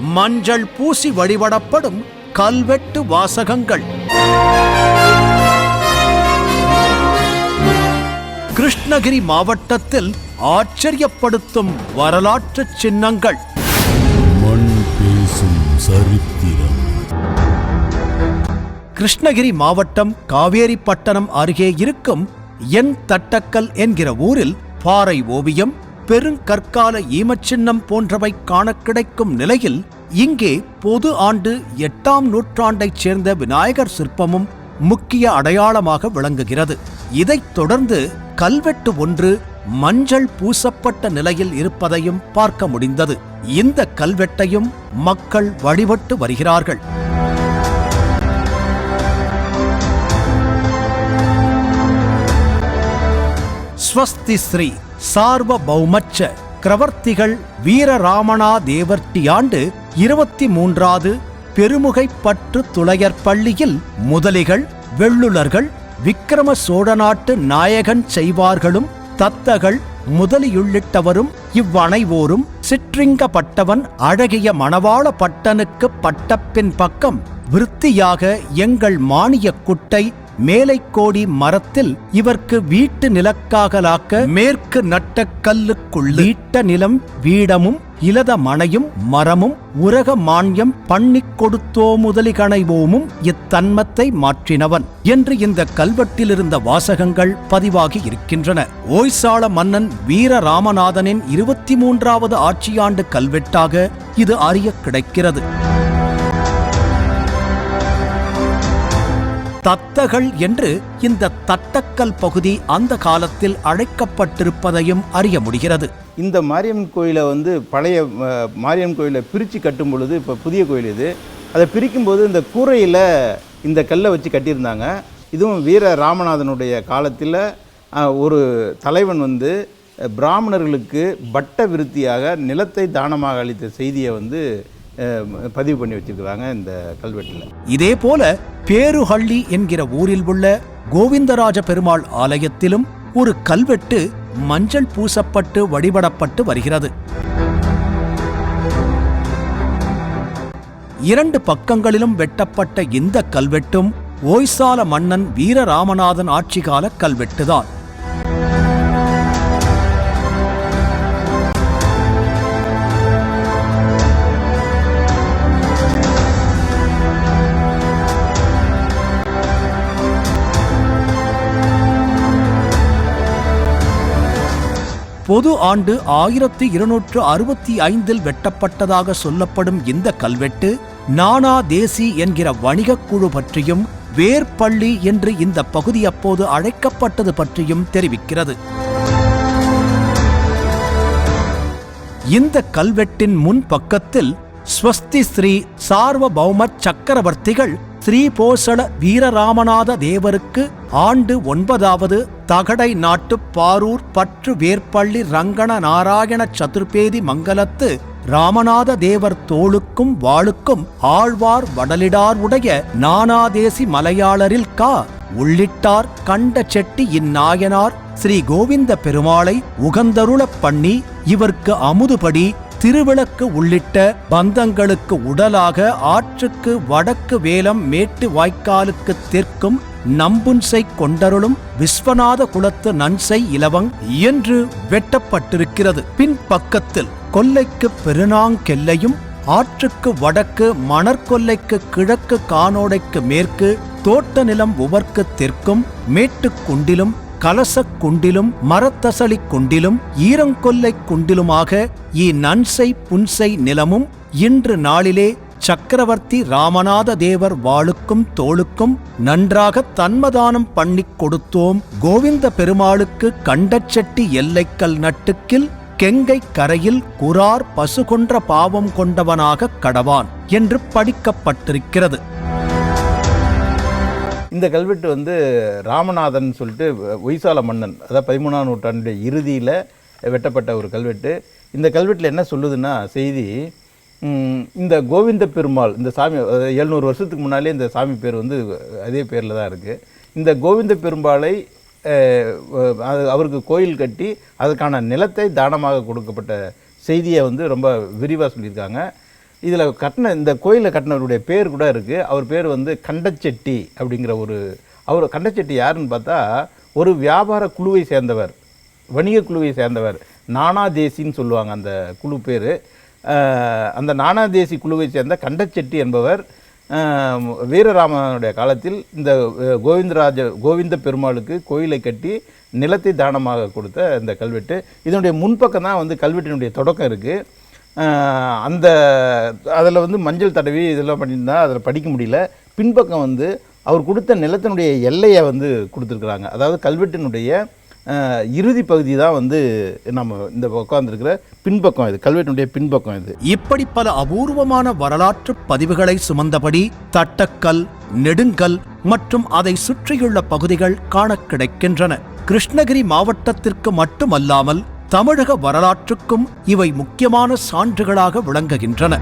மஞ்சள் பூசி வழிபடப்படும் கல்வெட்டு வாசகங்கள். கிருஷ்ணகிரி மாவட்டத்தில் ஆச்சரியப்படுத்தும் வரலாற்று சின்னங்கள். மண் பேசும் சரித்திரம். கிருஷ்ணகிரி மாவட்டம் காவேரிப்பட்டணம் அருகே இருக்கும் என் தட்டக்கல் என்கிற ஊரில் பாறை ஓவியம் பெருங்கற்கால ஈமச்சின்னம் போன்றவை காண கிடைக்கும் நிலையில் இங்கே பொது ஆண்டு எட்டாம் நூற்றாண்டைச் சேர்ந்த விநாயகர் சிற்பமும் முக்கிய அடையாளமாக விளங்குகிறது. இதைத் தொடர்ந்து கல்வெட்டு ஒன்று மஞ்சள் பூசப்பட்ட நிலையில் இருப்பதையும் பார்க்க முடிந்தது. இந்த கல்வெட்டையும் மக்கள் வழிபட்டு வருகிறார்கள். ஸ்வஸ்தி ஸ்ரீ சார்வபௌமச்ச கிரவர்த்திகள் வீரராமனா தேவர்த்தி ஆண்டு இருபத்தி மூன்றாவது பெருமுகைப்பற்று துளையர் பள்ளியில் முதலிகள் வெள்ளுலர்கள் விக்கிரம சோழநாட்டு நாயகன் செய்வார்களும் தத்தகள் முதலியுள்ளிட்டவரும் இவ்வனைவோரும் சிற்றிங்கப்பட்டவன் அழகிய மணவாள பட்டனுக்கு பட்டப்பின் பக்கம் விருத்தியாக எங்கள் மானியக் குட்டை மேலைக்கோடி மரத்தில் இவர்க்கு வீட்டு நிலக்காகலாக்க மேற்கு நட்ட கல்லுக்குள் வீட்ட நிலம் வீடமும் இலத மனையும் மரமும் உரக மான்யம் பண்ணிக் கொடுத்தோ முதலிகணைவோமும் இத்தன்மத்தை மாற்றினவன் என்று இந்த கல்வெட்டில் இருந்த வாசகங்கள் பதிவாகி இருக்கின்றன. ஓய்சாள மன்னன் வீர ராமநாதனின் இருபத்தி மூன்றாவது ஆட்சியாண்டு கல்வெட்டாக இது அறிய கிடைக்கிறது. தத்தகள் என்று இந்த தட்டக்கல் பகுதி அந்த காலத்தில் அழைக்கப்பட்டிருப்பதையும் அறிய முடிகிறது. இந்த மாரியம்மன் கோயிலை வந்து பழைய அஹ், மாரியம்மன் கோயிலை பிரித்து கட்டும் பொழுது இப்போ புதிய கோயில் இது. அதை பிரிக்கும்போது இந்த கூரையில் இந்த கல்லை வச்சு கட்டியிருந்தாங்க. இதுவும் வீர ராமநாதனுடைய காலத்தில் ஒரு தலைவன் வந்து பிராமணர்களுக்கு பட்ட விருத்தியாக நிலத்தை தானமாக அளித்த செய்தியை வந்து பதிவு பண்ணி வச்சிருக்கிறாங்க இந்த கல்வெட்டில். இதே போல பேருஹள்ளி என்கிற ஊரில் உள்ள கோவிந்தராஜ பெருமாள் ஆலயத்திலும் ஒரு கல்வெட்டு மஞ்சள் பூசப்பட்டு வழிபடப்பட்டு வருகிறது. இரண்டு பக்கங்களிலும் வெட்டப்பட்ட இந்த கல்வெட்டும் ஓய்சால மன்னன் வீரராமநாதன் ஆட்சிகால கல்வெட்டுதான். பொது ஆண்டு ஆயிரத்தி இருநூற்று அறுபத்தி ஐந்தில் வெட்டப்பட்டதாக சொல்லப்படும் இந்த கல்வெட்டு நானா தேசி என்கிற வணிகக் குழு பற்றியும் வேர்பள்ளி என்று இந்த பகுதி அப்போது அழைக்கப்பட்டது பற்றியும் தெரிவிக்கிறது. இந்த கல்வெட்டின் முன் பக்கத்தில் ஸ்வஸ்தி ஸ்ரீ சார்வபௌம சக்கரவர்த்திகள் ஸ்ரீபோசள வீரராமநாத தேவருக்கு ஆண்டு ஒன்பதாவது தகடை நாட்டு பாரூர் பற்று வேர்பள்ளி ரங்கண நாராயண சதுர்பேதி மங்கலத்து ராமநாத தேவர் தோளுக்கும் வாளுக்கும் ஆழ்வார் வடலிடார் உடைய நானாதேசி மலையாளரில் கா. உள்ளிட்டார் கண்ட செட்டி இந்நாயனார் ஸ்ரீ கோவிந்த பெருமாளை உகந்தருளப் பண்ணி இவர்க்கு அமுதுபடி திருவிளக்கு உள்ளிட்ட பந்தங்களுக்கு உடலாக ஆற்றுக்கு வடக்கு வேலம் மேட்டு வாய்க்காலுக்கு தெற்கும் நம்புன்சை கொண்டருளும் விஸ்வநாத குலத்து நன்சை இலவங் என்று வெட்டப்பட்டிருக்கிறது. பின் பக்கத்தில் கொல்லைக்கு பெருநாங்கெல்லையும் ஆற்றுக்கு வடக்கு மணற்கொல்லைக்கு கிழக்கு கானோடைக்கு மேற்கு தோட்ட நிலம் உவர்க்கு தெற்கும் மேட்டுக் குண்டிலும் கலசக் குண்டிலும் மரத்தசளிக் குண்டிலும் ஈரங்கொல்லைக் குண்டிலுமாக இந்நன்சை புன்சை நிலமும் இன்று நாளிலே சக்கரவர்த்தி ராமநாத தேவர் வாளுக்கும் தோளுக்கும் நன்றாக தன்மதானம் பண்ணிக் கொடுத்தோம். கோவிந்த பெருமாளுக்கு கண்டச்செட்டி எல்லைக்கல் நட்டுக்கில் கெங்கை கரையில் குரார் பசு கொன்ற பாவம் கொண்டவனாக கடவான் என்று படிக்கப்பட்டிருக்கிறது. இந்த கல்வெட்டு வந்து ராமநாதன் சொல்லிட்டு ஒய்சால மன்னன் அதாவது பதிமூணாம் நூற்றாண்டுடைய இறுதியில் வெட்டப்பட்ட ஒரு கல்வெட்டு. இந்த கல்வெட்டில் என்ன சொல்லுதுன்னா செய்தி இந்த கோவிந்த பெருமாள் இந்த சாமி எழுநூறு வருஷத்துக்கு முன்னாலே இந்த சாமி பேர் வந்து அதே பேரில் தான் இருக்குது இந்த கோவிந்த பெருமாளை அவருக்கு கோயில் கட்டி அதுக்கான நிலத்தை தானமாக கொடுக்கப்பட்ட செய்தியை வந்து ரொம்ப விரிவாக சொல்லியிருக்காங்க. இதில் கட்டின இந்த கோயிலை கட்டினவருடைய பேர் கூட இருக்குது அவர் பேர் வந்து கண்டச்செட்டி அப்படிங்கிற ஒரு அவர் கண்டச்செட்டி யாருன்னு பார்த்தா ஒரு வியாபார குழுவை சேர்ந்தவர் வணிக குழுவை சேர்ந்தவர் நானா தேசின்னு சொல்லுவாங்க அந்த குழு பேர். அந்த நானாதேசி குழுவை சேர்ந்த கண்டச்செட்டி என்பவர் வீரராமனுடைய காலத்தில் இந்த கோவிந்தராஜ கோவிந்த பெருமாளுக்கு கோயிலை கட்டி நிலத்தை தானமாக கொடுத்த இந்த கல்வெட்டு. இதனுடைய முன்பக்கம் தான் வந்து கல்வெட்டினுடைய தொடக்கம் இருக்குது அந்த அதில் வந்து மஞ்சள் தடவி இதெல்லாம் பண்ணியிருந்தா அதில் படிக்க முடியல. பின்பக்கம் வந்து அவர் கொடுத்த நிலத்தினுடைய எல்லையை வந்து கொடுத்துருக்குறாங்க. அதாவது கல்வெட்டினுடைய இறுதி பகுதி தான் வந்து நம்ம இந்த உட்காந்துருக்கிற பின்பக்கம் இது கல்வெட்டினுடைய பின்பக்கம் இது. இப்படி பல அபூர்வமான வரலாற்று பதிவுகளை சுமந்தபடி தட்டக்கல் நெடுங்கல் மற்றும் அதை சுற்றியுள்ள பகுதிகள் காண கிடைக்கின்றன. கிருஷ்ணகிரி மாவட்டத்திற்கு மட்டுமல்லாமல் தமிழக வரலாற்றுக்கும் இவை முக்கியமான சான்றுகளாக விளங்குகின்றன.